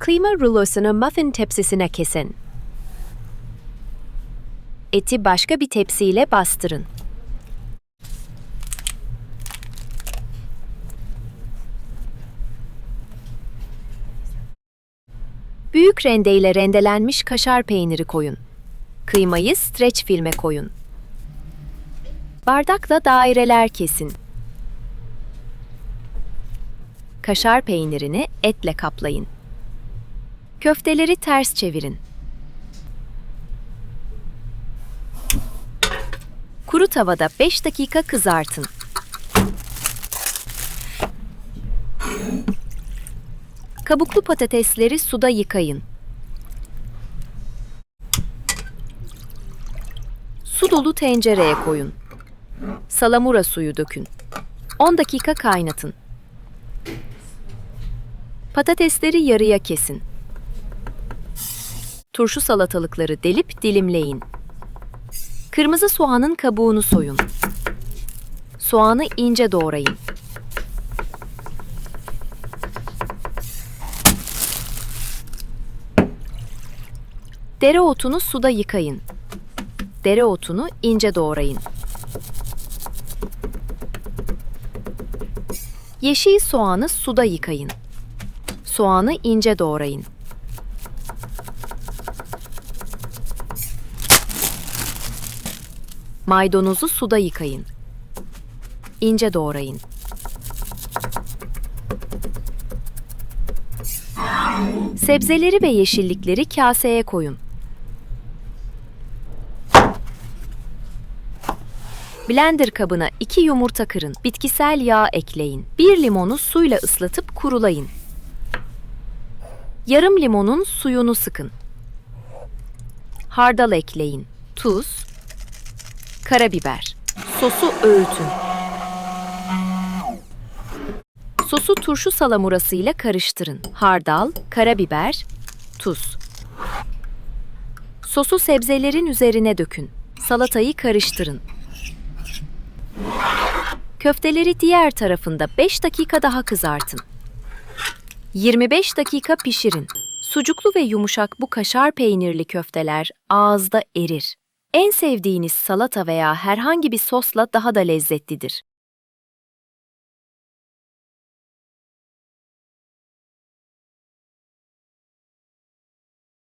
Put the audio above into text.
Kıyma rulosunu muffin tepsisine kesin. Eti başka bir tepsiyle bastırın. Büyük rendeyle rendelenmiş kaşar peyniri koyun. Kıymayı streç filme koyun. Bardakla daireler kesin. Kaşar peynirini etle kaplayın. Köfteleri ters çevirin. Kuru tavada 5 dakika kızartın. Kabuklu patatesleri suda yıkayın. Su dolu tencereye koyun. Salamura suyu dökün. 10 dakika kaynatın. Patatesleri yarıya kesin. Turşu salatalıkları delip dilimleyin. Kırmızı soğanın kabuğunu soyun. Soğanı ince doğrayın. Dereotunu suda yıkayın. Dereotunu ince doğrayın. Yeşil soğanı suda yıkayın. Soğanı ince doğrayın. Maydanozu suda yıkayın. İnce doğrayın. Sebzeleri ve yeşillikleri kaseye koyun. Blender kabına 2 yumurta kırın. Bitkisel yağ ekleyin. 1 limonu suyla ıslatıp kurulayın. Yarım limonun suyunu sıkın. Hardal ekleyin. Tuz, karabiber. Sosu öğütün. Sosu turşu salamurasıyla karıştırın. Hardal, karabiber, tuz. Sosu sebzelerin üzerine dökün. Salatayı karıştırın. Köfteleri diğer tarafında 5 dakika daha kızartın. 25 dakika pişirin. Sucuklu ve yumuşak bu kaşar peynirli köfteler ağızda erir. En sevdiğiniz salata veya herhangi bir sosla daha da lezzetlidir.